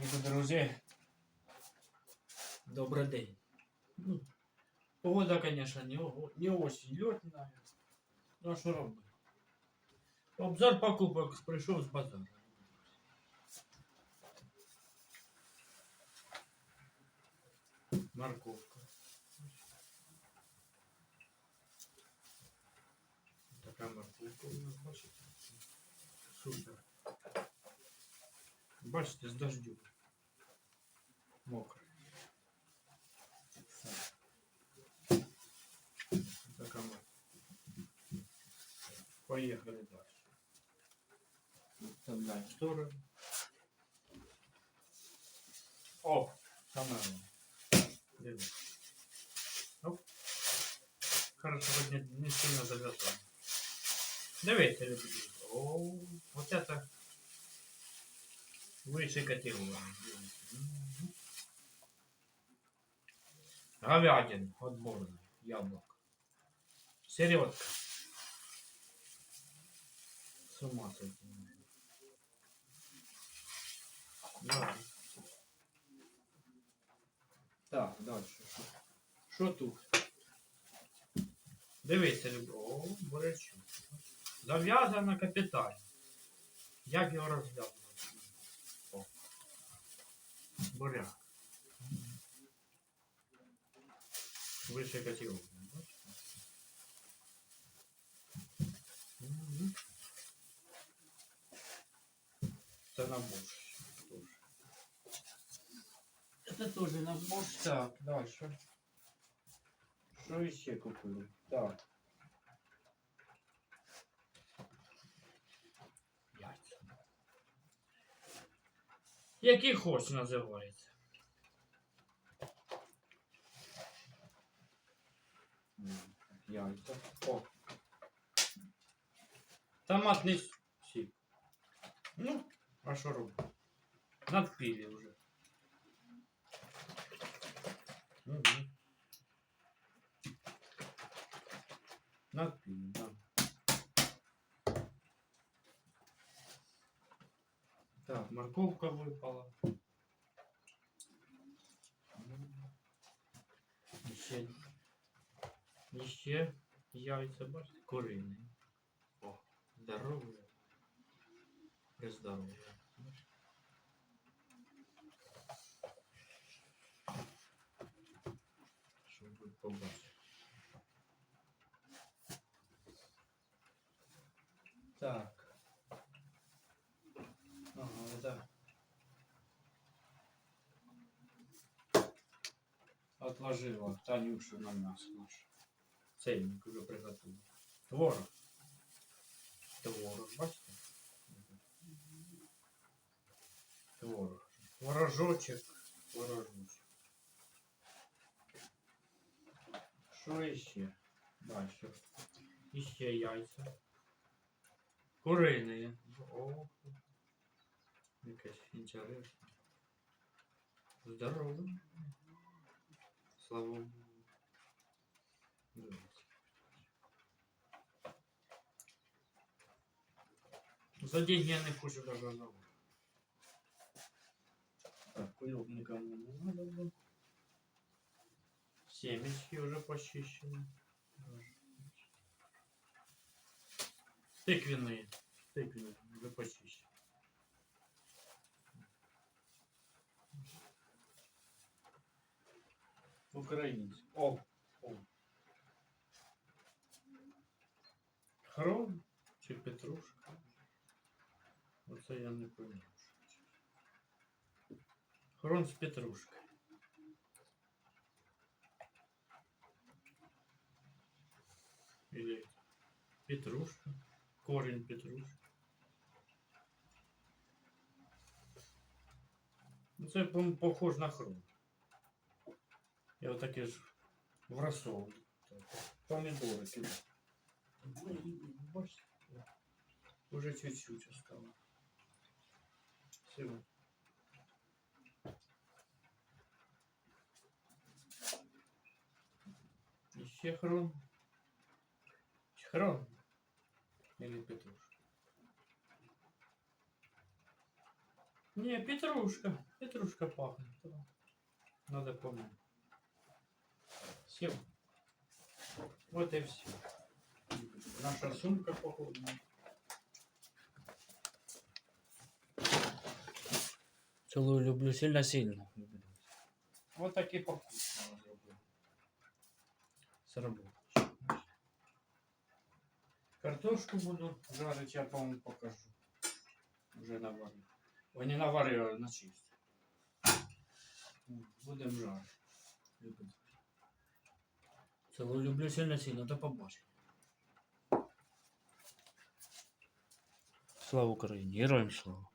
Любі друзі, добрий день. Ну, Погода, конечно, не, не очень летная. Ну, а що? Обзор покупок прийшов з базару. Морковка. Така морковка у нас, бачите? Супер. Бачите, з дождю. Мокрий. Все. Така морковка. Поехали дальше. Вставляем в сторону. О, главное. Дивись. Оп. Хорошо, не, сильно завязал. Давайте, ребята. О, вот это выше категории. Мгм. Говядин отборный, яблоко. Середка. С ума сойти. Так, дальше. Що, тут? Дивіться, люб- О, бурячок. Зав'язано капітально. Як його розв'язувати? О. Буряк. Вище категорії. бачите? Мгм. Це на борщ. Тоже. Это тоже на борщ. Так, дальше. Що іще купили? Так. Які хоч називається. М, Яйця. О. Томатний сік. Ну, а що робити? Надпили вже. Угу. Надпили, да. Морковка выпала. Еще, еще яйца, бачите, куриные. О, здоровые. Здоровые. Щоб ви побачили. Так. Отложила Танюшу на мясо наш. Цельник уже приготовил. Творог. Творог, бачите? Творог. Творожочек. Творожочек. Що іще? Дальше. Іще яйця. Куриные. О, якесь інтересне. Здорово. Дивіться. За деньги я не хочу даже одного. Так, кулек никому не надо было. Семечки уже почищены. Тыквенные. Тыквенные уже почищены. Український. О, о. Хром чи петрушка? Оце я не пам'ятаю. Хром з петрушкою. Или петрушка. Корень петрушки. Це по- похож на хром. Я отаке ж в рассол. Кидаю. Бачите? Уже чуть-чуть осталось. Все. Еще хром. Хром. Или петрушка. Не, петрушка. Петрушка пахнет. Надо помыть. Все. Вот и все. Наша сумка походная. Целую люблю сильно-сильно. Вот такие покупки зробив. Сработать. Картошку буду жарить, я по-моему покажу. Уже наварив. О, не наварив, а начистив. Будемо жарити. Любимо. Целую люблю сильно-сильно, до побачення. Слава Україні! Героям слава!